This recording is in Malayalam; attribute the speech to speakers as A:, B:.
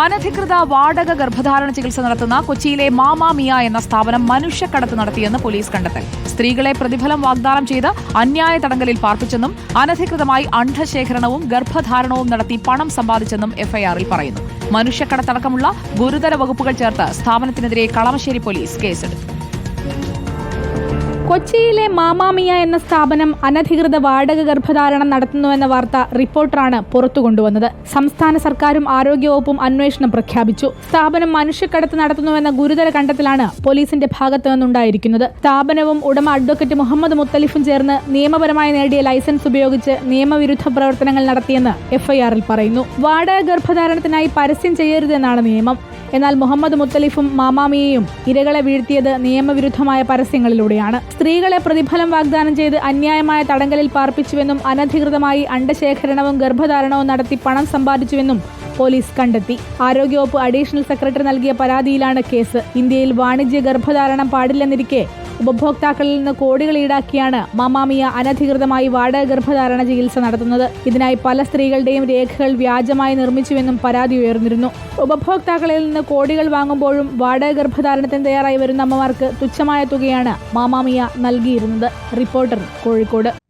A: അനധികൃത വാടക ഗർഭധാരണ ചികിത്സ നടത്തുന്ന കൊച്ചിയിലെ മാമാമിയ എന്ന സ്ഥാപനം മനുഷ്യക്കടത്ത് നടത്തിയെന്ന് പോലീസ് കണ്ടെത്തൽ. സ്ത്രീകളെ പ്രതിഫലം വാഗ്ദാനം ചെയ്ത് അന്യായ തടങ്കലിൽ പാർപ്പിച്ചെന്നും അനധികൃതമായി അണ്ഡശേഖരണവും ഗർഭധാരണവും നടത്തി പണം സമ്പാദിച്ചെന്നും എഫ്ഐആറിൽ പറയുന്നു. മനുഷ്യക്കടത്തടക്കമുള്ള ഗുരുതര വകുപ്പുകൾ ചേർത്ത് സ്ഥാപനത്തിനെതിരെ കളമശ്ശേരി പോലീസ് കേസെടുത്തു.
B: കൊച്ചിയിലെ മാമാമിയ എന്ന സ്ഥാപനം അനധികൃത വാടക ഗർഭധാരണം നടത്തുന്നുവെന്ന വാർത്ത റിപ്പോർട്ടറാണ് പുറത്തു കൊണ്ടുവന്നത് സംസ്ഥാന സർക്കാരും ആരോഗ്യവകുപ്പും അന്വേഷണം പ്രഖ്യാപിച്ചു. സ്ഥാപനം മനുഷ്യക്കടത്ത് നടത്തുന്നുവെന്ന ഗുരുതര കണ്ടെത്തലാണ് പോലീസിന്റെ ഭാഗത്തു നിന്നുണ്ടായിരിക്കുന്നത്. സ്ഥാപനവും ഉടമ അഡ്വക്കേറ്റ് മുഹമ്മദ് മുത്തലിഫും ചേർന്ന് നിയമപരമായി നേടിയ ലൈസൻസ് ഉപയോഗിച്ച് നിയമവിരുദ്ധ പ്രവർത്തനങ്ങൾ നടത്തിയെന്ന് എഫ്ഐആറിൽ പറയുന്നു. വാടക ഗർഭധാരണത്തിനായി പരസ്യം ചെയ്യരുതെന്നാണ് നിയമം. എന്നാൽ മുഹമ്മദ് മുത്തലിഫും മാമാമിയയും ഇരകളെ വീഴ്ത്തിയത് നിയമവിരുദ്ധമായ പരസ്യങ്ങളിലൂടെയാണ്. സ്ത്രീകളെ പ്രതിഫലം വാഗ്ദാനം ചെയ്ത് അന്യായമായ തടങ്കലിൽ പാർപ്പിച്ചുവെന്നും അനധികൃതമായി അണ്ടശേഖരണവും ഗർഭധാരണവും നടത്തി പണം സമ്പാദിച്ചുവെന്നും പോലീസ് കണ്ടെത്തി. ആരോഗ്യവകുപ്പ് അഡീഷണൽ സെക്രട്ടറി നൽകിയ പരാതിയിലാണ് കേസ്. ഇന്ത്യയിൽ വാണിജ്യ ഗർഭധാരണം പാടില്ലെന്നിരിക്കെ ഉപഭോക്താക്കളിൽ നിന്ന് കോടികൾ ഈടാക്കിയാണ് മാമാമിയ അനധികൃതമായി വാടക ഗർഭധാരണ ചികിത്സ നടത്തുന്നത്. ഇതിനായി പല സ്ത്രീകളുടെയും രേഖകൾ വ്യാജമായി നിർമ്മിച്ചുവെന്നും പരാതി ഉയർന്നിരുന്നു. ഉപഭോക്താക്കളിൽ നിന്ന് കോടികൾ വാങ്ങുമ്പോഴും വാടക ഗർഭധാരണത്തിന് തയ്യാറായി വരുന്ന അമ്മമാർക്ക് തുച്ഛമായ തുകയാണ് മാമാമിയ നൽകിയിരുന്നത്. റിപ്പോർട്ടർ കോഴിക്കോട്.